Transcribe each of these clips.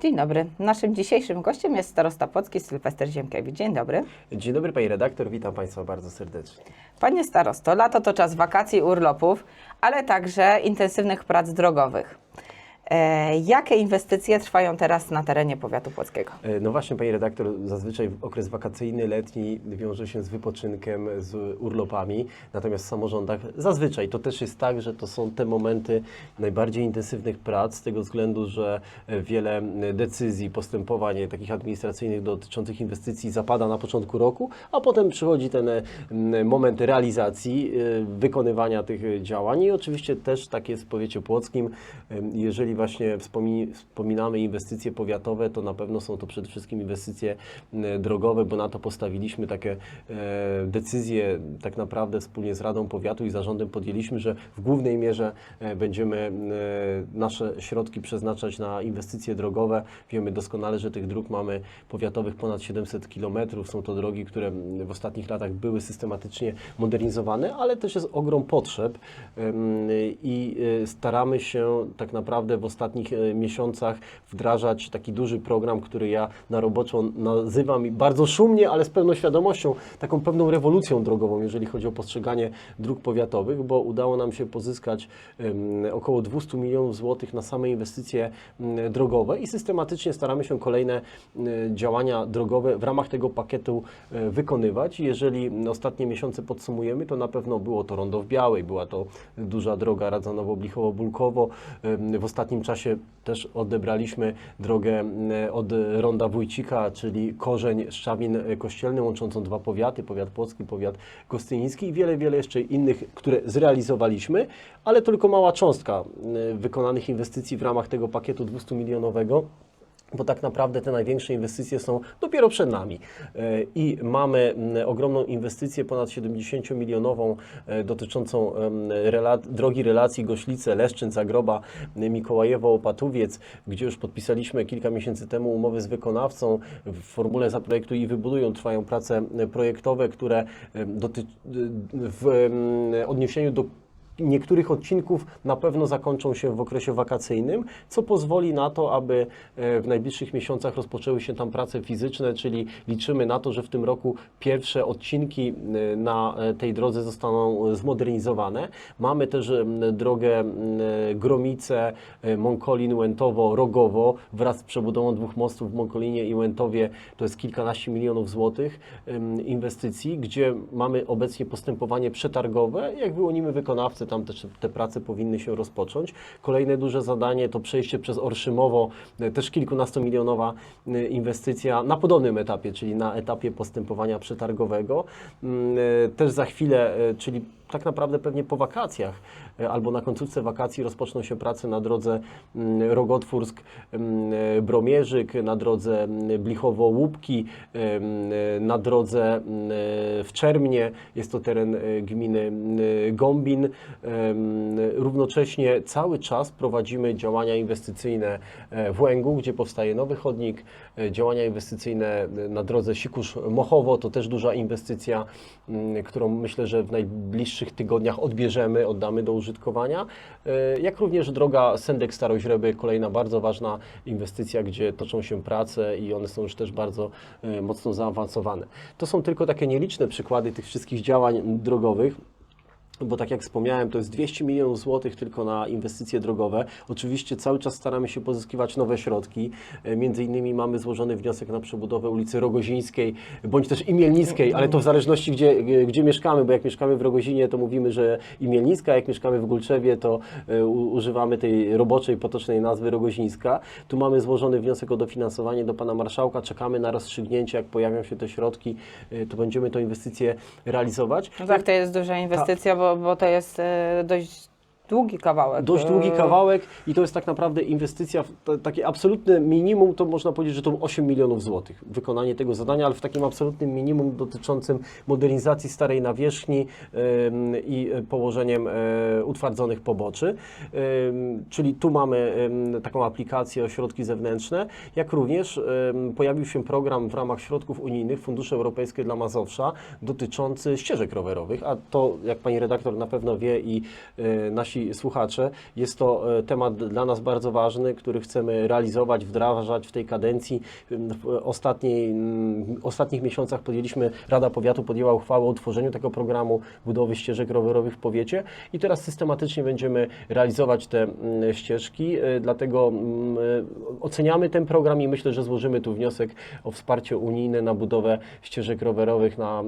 Dzień dobry. Naszym dzisiejszym gościem jest starosta Płocki Sylwester Ziemkiewicz. Dzień dobry. Dzień dobry Pani redaktor, witam Państwa bardzo serdecznie. Panie starosto, lato to czas wakacji, urlopów, ale także intensywnych prac drogowych. E, jakie inwestycje trwają teraz na terenie powiatu płockiego? E, No właśnie Pani redaktor, zazwyczaj okres wakacyjny, letni wiąże się z wypoczynkiem, z urlopami, natomiast w samorządach zazwyczaj. To też jest tak, że to są te momenty najbardziej intensywnych prac z tego względu, że e, wiele decyzji, postępowań takich administracyjnych dotyczących inwestycji zapada na początku roku, a potem przychodzi ten moment realizacji, wykonywania tych działań. I oczywiście też tak jest w powiecie płockim, Jeżeli właśnie wspomi- wspominamy inwestycje powiatowe, to na pewno są to przede wszystkim inwestycje m, drogowe, bo na to postawiliśmy takie e, decyzje tak naprawdę wspólnie z Radą Powiatu i zarządem podjęliśmy, że w głównej mierze e, będziemy e, nasze środki przeznaczać na inwestycje drogowe. Wiemy doskonale, że tych dróg mamy powiatowych ponad 700 kilometrów. Są to drogi, które w ostatnich latach były systematycznie modernizowane, ale też jest ogrom potrzeb i e, staramy się tak naprawdę w ostatnich e, miesiącach wdrażać taki duży program, który ja na roboczo nazywam bardzo szumnie, ale z pełną świadomością, taką pewną rewolucją drogową, jeżeli chodzi o postrzeganie dróg powiatowych, bo udało nam się pozyskać około 200 milionów złotych na same inwestycje m, drogowe i systematycznie staramy się kolejne m, działania drogowe w ramach tego pakietu e, wykonywać. Jeżeli ostatnie miesiące podsumujemy, to na pewno było to Rondo w Białej, była to duża droga Radzanowo-Blichowo-Bulkowo. W ostatnim czasie też odebraliśmy drogę m, od Ronda Wójcika, czyli Korzeń, Szczawin e, Kościelny, łączącą dwa powiaty, powiat płocki, powiat gostyniński i wiele, wiele jeszcze innych, które zrealizowaliśmy, ale tylko mała cząstka m, wykonanych inwestycji w ramach tego pakietu 200 milionowego bo tak naprawdę te największe inwestycje są dopiero przed nami. E, I mamy ogromną inwestycję, ponad 70-milionową, e, dotyczącą drogi relacji Goślice-Leszczyn, Zagroba, m, Mikołajewo-Opatowiec, gdzie już podpisaliśmy kilka miesięcy temu umowy z wykonawcą. W formule zaprojektuj i wybudują trwają prace projektowe, które w odniesieniu do niektórych odcinków na pewno zakończą się w okresie wakacyjnym, co pozwoli na to, aby e, w najbliższych miesiącach rozpoczęły się tam prace fizyczne, czyli liczymy na to, że w tym roku pierwsze odcinki e, na e, tej drodze zostaną zmodernizowane. Mamy też drogę Gromice, Monkolin, Łętowo, Rogowo wraz z przebudową dwóch mostów w Monkolinie i Łętowie. To jest kilkanaście milionów złotych inwestycji, gdzie mamy obecnie postępowanie przetargowe. Jak wyłonimy wykonawcę, tam też te prace powinny się rozpocząć. Kolejne duże zadanie to przejście przez Orszymowo, e, też kilkunastomilionowa e, inwestycja na podobnym etapie, czyli na etapie postępowania przetargowego. Mm, e, Też za chwilę, czyli tak naprawdę pewnie po wakacjach e, albo na końcówce wakacji rozpoczną się prace na drodze mm, Rogotwórsk-Bromierzyk, na drodze mm, Blichowo-Łupki, e, na drodze mm, e, w Czermnie, jest to teren e, gminy mm. Em, Równocześnie cały czas prowadzimy działania inwestycyjne e, w Łęgu, gdzie powstaje nowy chodnik, e, działania inwestycyjne e, na drodze Sikusz-Mochowo, to też duża inwestycja, mm, którą myślę, że w najbliższych tygodniach odbierzemy, oddamy do użytkowania. E, Jak również droga Sendek-Staroźreby, kolejna bardzo ważna inwestycja, gdzie toczą się prace i one są już też bardzo e, mocno zaawansowane. To są tylko takie nieliczne przykłady tych wszystkich działań drogowych. Bo tak jak wspomniałem, to jest 200 milionów złotych tylko na inwestycje drogowe. Oczywiście cały czas staramy się pozyskiwać nowe środki. E, Między innymi mamy złożony wniosek na przebudowę ulicy Rogozińskiej bądź też Imielnickiej, ale to w zależności gdzie, gdzie mieszkamy, bo jak mieszkamy w Rogozinie, to mówimy, że Imielnicka, jak mieszkamy w Gulczewie, to e, używamy tej roboczej, potocznej nazwy Rogozińska. Tu mamy złożony wniosek o dofinansowanie do Pana Marszałka, czekamy na rozstrzygnięcie, jak pojawią się te środki, e, to będziemy tę inwestycję realizować. No tak, to jest duża inwestycja, bo, bo to jest e, dość długi kawałek. Dość długi E, kawałek i to jest tak naprawdę inwestycja, takie absolutne minimum, to można powiedzieć, że to 8 milionów złotych wykonanie tego zadania, ale w takim absolutnym minimum dotyczącym modernizacji starej nawierzchni i e, położeniem e, utwardzonych poboczy. Czyli tu mamy taką aplikację o środki zewnętrzne, jak również pojawił się program w ramach środków unijnych Fundusze Europejskie dla Mazowsza dotyczący ścieżek rowerowych, a to, jak pani redaktor na pewno wie i nasi nasi słuchacze, jest to e, temat dla nas bardzo ważny, który chcemy realizować, wdrażać w tej kadencji. W ostatniej, mm, ostatnich miesiącach podjęliśmy, Rada Powiatu podjęła uchwałę o utworzeniu tego programu budowy ścieżek rowerowych w powiecie i teraz systematycznie będziemy realizować te mm, ścieżki, e, dlatego mm, e, oceniamy ten program i myślę, że złożymy tu wniosek o wsparcie unijne na budowę ścieżek rowerowych na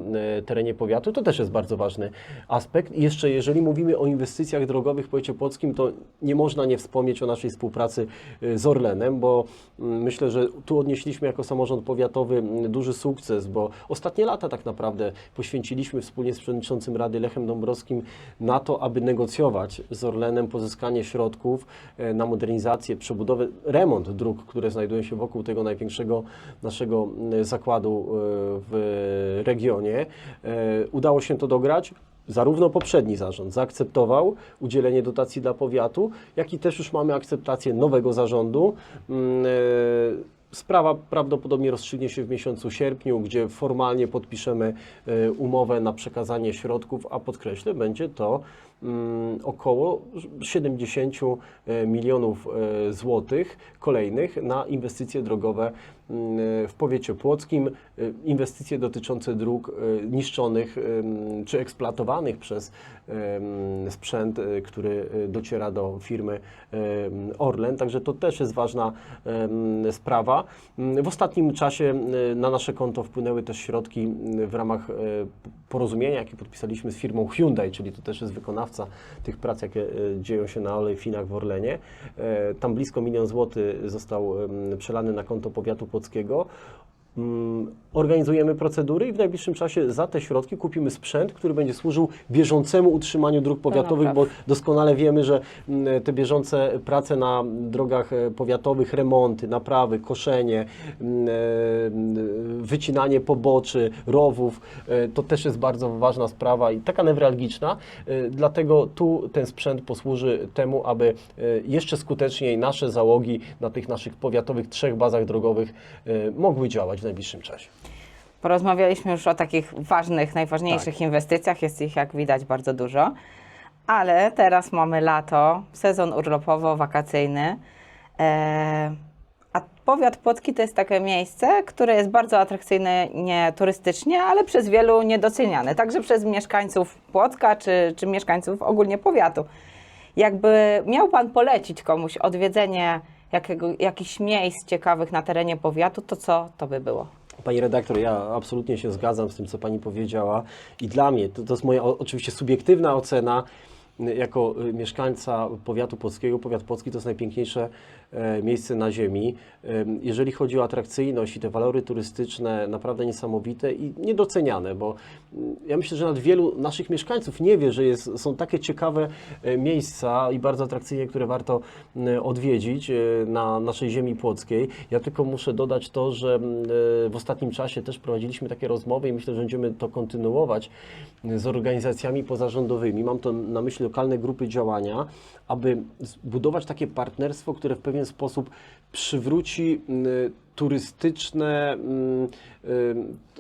terenie powiatu. To też jest bardzo ważny aspekt. I jeszcze jeżeli mówimy o inwestycjach drogowych w powiecie płockim, to nie można nie wspomnieć o naszej współpracy e, z Orlenem, bo mm, myślę, że tu odnieśliśmy jako samorząd powiatowy mm, duży sukces, bo ostatnie lata tak naprawdę poświęciliśmy wspólnie z przewodniczącym Rady Lechem Dąbrowskim na to, aby negocjować z Orlenem pozyskanie środków e, na modernizację, przebudowę, remont dróg, które znajdują się wokół tego największego naszego mm, zakładu e, w regionie. E, Udało się to dograć. Zarówno poprzedni zarząd zaakceptował udzielenie dotacji dla powiatu, jak i też już mamy akceptację nowego zarządu. Mm, e, Sprawa prawdopodobnie rozstrzygnie się w miesiącu sierpniu, gdzie formalnie podpiszemy e, umowę na przekazanie środków, a podkreślę, będzie to około 70 e, milionów e, złotych kolejnych na inwestycje drogowe mm, w powiecie płockim, e, inwestycje dotyczące dróg niszczonych czy eksploatowanych przez sprzęt, który dociera do firmy Orlen. Także to też jest ważna sprawa. Mm, W ostatnim czasie na nasze konto wpłynęły też środki w ramach porozumienia, jakie podpisaliśmy z firmą Hyundai, czyli to też jest wykonawca tych prac, jakie e, dzieją się na olejfinach w Orlenie. E, Tam blisko milion złotych został przelany na konto powiatu płockiego. Mm, Organizujemy procedury i w najbliższym czasie za te środki kupimy sprzęt, który będzie służył bieżącemu utrzymaniu dróg powiatowych, bo doskonale wiemy, że mm, te bieżące prace na drogach e, powiatowych, remonty, naprawy, koszenie, mm, wycinanie poboczy, rowów, e, to też jest bardzo ważna sprawa i taka newralgiczna. E, Dlatego tu ten sprzęt posłuży temu, aby e, jeszcze skuteczniej nasze załogi na tych naszych powiatowych trzech bazach drogowych mogły działać w najbliższym czasie. Porozmawialiśmy już o takich ważnych, najważniejszych Tak. inwestycjach. Jest ich, jak widać, bardzo dużo. Ale teraz mamy lato, sezon urlopowo-wakacyjny. E, a powiat Płocki to jest takie miejsce, które jest bardzo atrakcyjne nie turystycznie, ale przez wielu niedoceniane. Także przez mieszkańców Płocka czy, czy mieszkańców ogólnie powiatu. Jakby miał Pan polecić komuś odwiedzenie jakiego, jakichś miejsc ciekawych na terenie powiatu, to co to by było? Pani redaktor, ja absolutnie się zgadzam z tym, co Pani powiedziała i dla mnie, to, to jest moja oczywiście subiektywna ocena, jako y, mieszkańca powiatu płockiego, powiat płocki to jest najpiękniejsze miejsce na ziemi. Ym, Jeżeli chodzi o atrakcyjność i te walory turystyczne, naprawdę niesamowite i niedoceniane, bo mm, ja myślę, że nawet wielu naszych mieszkańców nie wie, że jest, są takie ciekawe e, miejsca i bardzo atrakcyjne, które warto m, odwiedzić e, na naszej ziemi płockiej. Ja tylko muszę dodać to, że m, e, w ostatnim czasie też prowadziliśmy takie rozmowy i myślę, że będziemy to kontynuować z organizacjami pozarządowymi. Mam to na myśli lokalne grupy działania, aby zbudować takie partnerstwo, które w pewien sposób przywróci m, turystyczne, mm,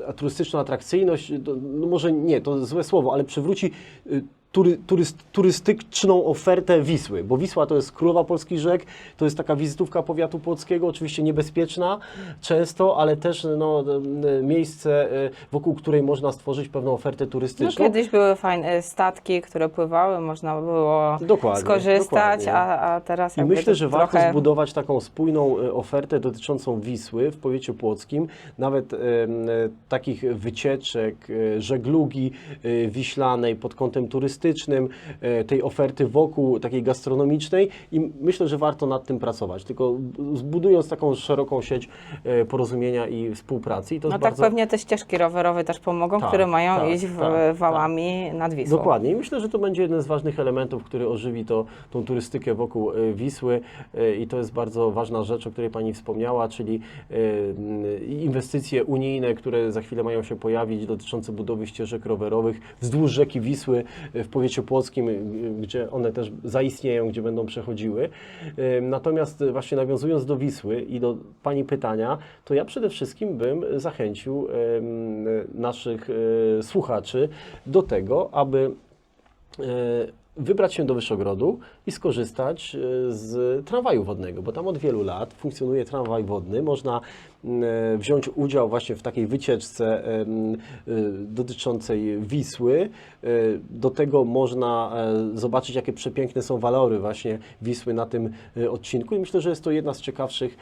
y, turystyczną atrakcyjność, no może nie, to złe słowo, ale przywróci y, tury, turyst, turystyczną ofertę Wisły, bo Wisła to jest królowa polskich rzek, to jest taka wizytówka powiatu płockiego, oczywiście niebezpieczna często, ale też no, y, miejsce, y, wokół której można stworzyć pewną ofertę No, turystyczną. kiedyś były fajne statki, które pływały, można było Dokładnie, skorzystać, dokładnie. a, a teraz I myślę, że warto trochę... zbudować taką spójną e, ofertę dotyczącą Wisły w powiecie płockim, nawet e, takich wycieczek, e, żeglugi e, wiślanej pod kątem turystycznym, e, tej oferty wokół takiej gastronomicznej i myślę, że warto nad tym pracować, tylko zbudując taką szeroką sieć e, porozumienia i współpracy. I to No tak bardzo... pewnie te ścieżki rowerowe też pomogą, Tak, które mają tak, iść w, tak, wałami nad Wisłą. Dokładnie i myślę, że to będzie jeden z ważnych elementów, który ożywi to, tą turystykę wokół e, Wisły e, i to jest bardzo ważna rzecz, o której Pani wspomniała, czyli e, inwestycje unijne, które za chwilę mają się pojawić dotyczące budowy ścieżek rowerowych wzdłuż rzeki Wisły e, w powiecie płockim, e, gdzie one też zaistnieją, gdzie będą przechodziły. Natomiast właśnie nawiązując do Wisły i do Pani pytania, to ja przede wszystkim bym zachęcił naszych e, słuchaczy do tego, aby e, wybrać się do Wyszogrodu i skorzystać e, z tramwaju wodnego, bo tam od wielu lat funkcjonuje tramwaj wodny. Można m, e, wziąć udział właśnie w takiej wycieczce e, dotyczącej Wisły. Do tego można zobaczyć, jakie przepiękne są walory właśnie Wisły na tym odcinku i myślę, że jest to jedna z ciekawszych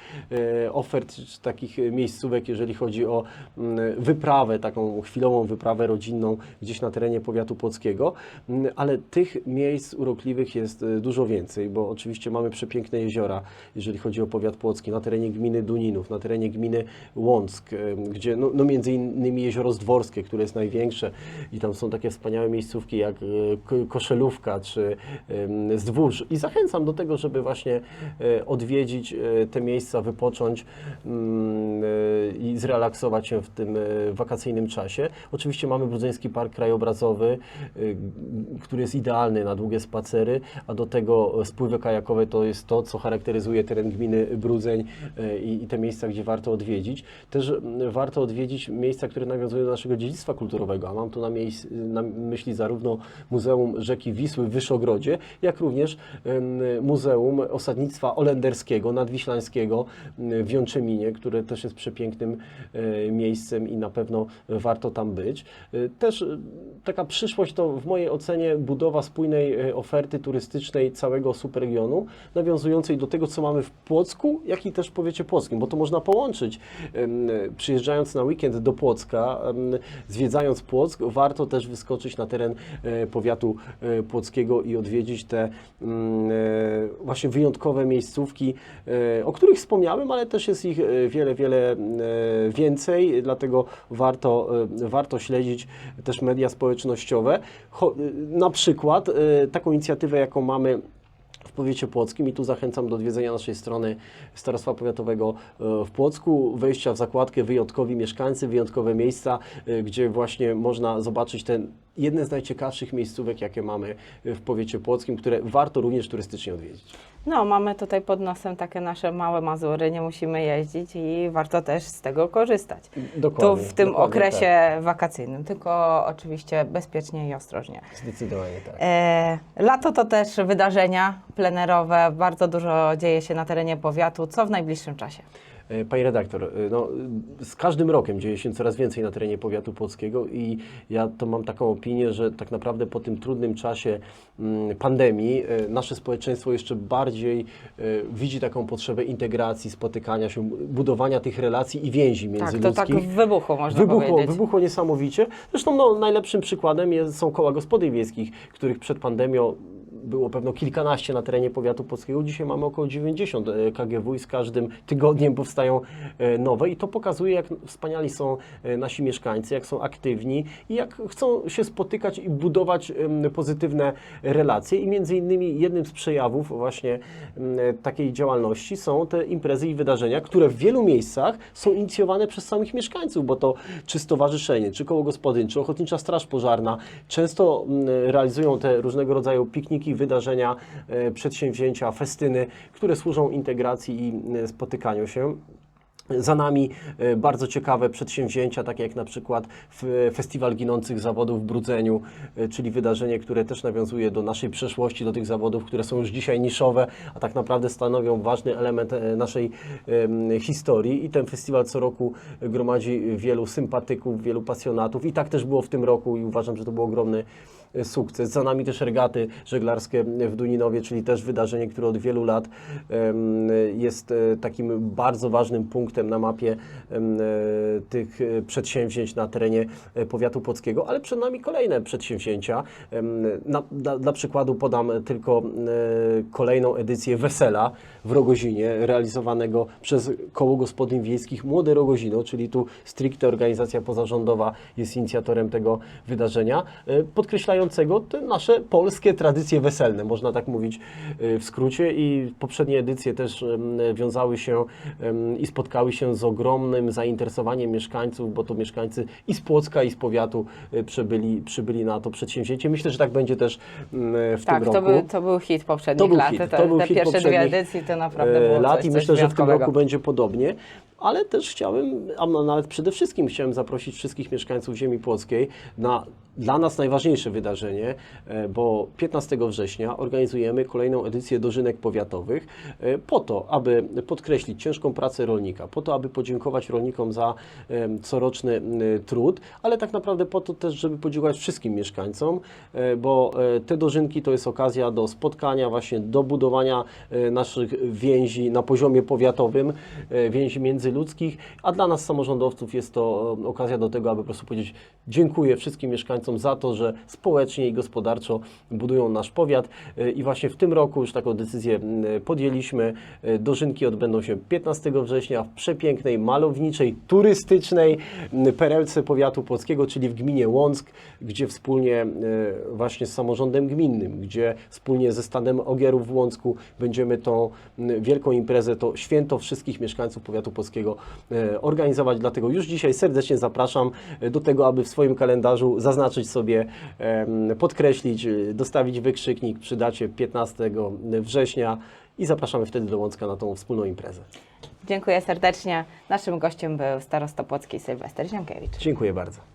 ofert, takich miejscówek, jeżeli chodzi o mm, wyprawę, taką chwilową wyprawę rodzinną gdzieś na terenie powiatu płockiego, Mm, ale tych miejsc urokliwych jest e, dużo więcej, bo oczywiście mamy przepiękne jeziora, jeżeli chodzi o powiat płocki, na terenie gminy Duninów, na terenie gminy Łąck, gdzie no, no między innymi jezioro Zdworskie, które jest największe i tam są takie wspaniałe miejscówki jak e, Ko- Koszelówka czy Zdwórz i zachęcam do tego, żeby właśnie e, odwiedzić e, te miejsca, wypocząć mm, i zrelaksować się w tym wakacyjnym czasie. Oczywiście mamy Brudzeński Park Krajobrazowy, który jest idealny na długie spacery, a do tego spływy kajakowe to jest to, co charakteryzuje teren gminy Brudzeń e, i, i te miejsca, gdzie warto odwiedzić. Też warto odwiedzić miejsca, które nawiązują do naszego dziedzictwa kulturowego, a mam tu na, miejsc, na myśli zarówno Muzeum Rzeki Wisły w Wyszogrodzie, jak również Muzeum Osadnictwa Olenderskiego, Nadwiślańskiego w Jączeminie, które też jest przepięknym e, miejscem i na pewno warto tam być. E, Też taka przyszłość to w mojej ocenie budowa spójnej oferty turystycznej całego superregionu, nawiązującej do tego, co mamy w Płocku, jak i też w powiecie płockim, bo to można połączyć. Przyjeżdżając na weekend do Płocka, zwiedzając Płock, warto też wyskoczyć na teren e, powiatu e, płockiego i odwiedzić te mm, e, właśnie wyjątkowe miejscówki, o których wspomniałem, ale też jest ich wiele, wiele e, więcej, dlatego warto, warto śledzić też media społecznościowe. Na przykład taką inicjatywę, jaką mamy w powiecie płockim i tu zachęcam do odwiedzenia naszej strony Starostwa Powiatowego e, w Płocku, wejścia w zakładkę wyjątkowi mieszkańcy, wyjątkowe miejsca, e, gdzie właśnie można zobaczyć ten jedne z najciekawszych miejscówek, jakie mamy w powiecie płockim, które warto również turystycznie odwiedzić. No, mamy tutaj pod nosem takie nasze małe Mazury, nie musimy jeździć i warto też z tego korzystać. Dokładnie. Tu w tym okresie wakacyjnym, tylko oczywiście bezpiecznie i ostrożnie. Tak. Zdecydowanie tak. E, lato to też wydarzenia plenerowe, bardzo dużo dzieje się na terenie powiatu. Co w najbliższym czasie? E, Pani redaktor, e, no, z każdym rokiem dzieje się coraz więcej na terenie powiatu płockiego i ja to mam taką opinię, że tak naprawdę po tym trudnym czasie mm, pandemii e, nasze społeczeństwo jeszcze bardziej widzi taką potrzebę integracji, spotykania się, budowania tych relacji i więzi Tak, to tak międzyludzkich. w wybuchu można Wybuchło, powiedzieć. wybuchło niesamowicie. Zresztą no, najlepszym przykładem jest, są koła gospodyń wiejskich, których przed pandemią było pewno kilkanaście na terenie powiatu polskiego. Dzisiaj mamy około 90 e, KGW i z każdym tygodniem powstają e, nowe i to pokazuje, jak wspaniali są e, nasi mieszkańcy, jak są aktywni i jak chcą się spotykać i budować pozytywne relacje. I między innymi jednym z przejawów właśnie takiej działalności są te imprezy i wydarzenia, które w wielu miejscach są inicjowane przez samych mieszkańców, bo to czy stowarzyszenie, czy koło gospodyń, czy Ochotnicza Straż Pożarna często realizują te różnego rodzaju pikniki, wydarzenia, e, przedsięwzięcia, festyny, które służą integracji i e, spotykaniu się. Za nami e, bardzo ciekawe przedsięwzięcia, takie jak na przykład Festiwal Ginących Zawodów w Brudzeniu, czyli wydarzenie, które też nawiązuje do naszej przeszłości, do tych zawodów, które są już dzisiaj niszowe, a tak naprawdę stanowią ważny element naszej historii. I ten festiwal co roku gromadzi wielu sympatyków, wielu pasjonatów. I tak też było w tym roku i uważam, że to był ogromny sukces. Za nami też regaty żeglarskie w Duninowie, czyli też wydarzenie, które od wielu lat jest e, takim bardzo ważnym punktem na mapie e, tych e, przedsięwzięć na terenie e, powiatu płockiego, ale przed nami kolejne przedsięwzięcia. Na, dla, dla przykładu podam tylko e, kolejną edycję Wesela w Rogozinie, realizowanego przez Koło Gospodyń Wiejskich Młode Rogozino, czyli tu stricte organizacja pozarządowa jest inicjatorem tego wydarzenia, e, te nasze polskie tradycje weselne, można tak mówić e, w skrócie i poprzednie edycje też wiązały się i spotkały się z ogromnym zainteresowaniem mieszkańców, bo to mieszkańcy i z Płocka i z powiatu e, przybyli, przybyli na to przedsięwzięcie. Myślę, że tak będzie też w Tak, tym to roku. był, to był hit poprzednich To był lat. hit, te to był te hit pierwsze dwie edycje to naprawdę e, było lat i myślę, że w tym roku będzie podobnie. Ale też chciałem, a nawet przede wszystkim chciałem zaprosić wszystkich mieszkańców ziemi płockiej na dla nas najważniejsze wydarzenie, e, bo 15 września organizujemy kolejną edycję dożynek powiatowych e, po to, aby podkreślić ciężką pracę rolnika, po to, aby podziękować rolnikom za coroczny trud, ale tak naprawdę po to też, żeby podziękować wszystkim mieszkańcom, e, bo te dożynki to jest okazja do spotkania, właśnie do budowania naszych więzi na poziomie powiatowym, więzi międzyludzkich, a dla nas samorządowców jest to e, okazja do tego, aby po prostu powiedzieć dziękuję wszystkim mieszkańcom za to, że społecznie i gospodarczo budują nasz powiat E, i właśnie w tym roku już taką decyzję podjęliśmy. E, Dożynki odbędą się 15 września w przepięknej, malowniczej, turystycznej m, perełce powiatu płockiego, czyli w gminie Łąck, gdzie wspólnie właśnie z samorządem gminnym, gdzie wspólnie ze Stadem Ogierów w Łącku będziemy tą wielką imprezę, to święto wszystkich mieszkańców powiatu płockiego e, organizować. Dlatego już dzisiaj serdecznie zapraszam e, do tego, aby w swoim kalendarzu zaznaczyć sobie, podkreślić, e, dostawić wykrzyknik przy dacie 15 września i zapraszamy wtedy do Łącka na tą wspólną imprezę. Dziękuję serdecznie. Naszym gościem był starosta płocki Sylwester Ziemkiewicz. Dziękuję bardzo.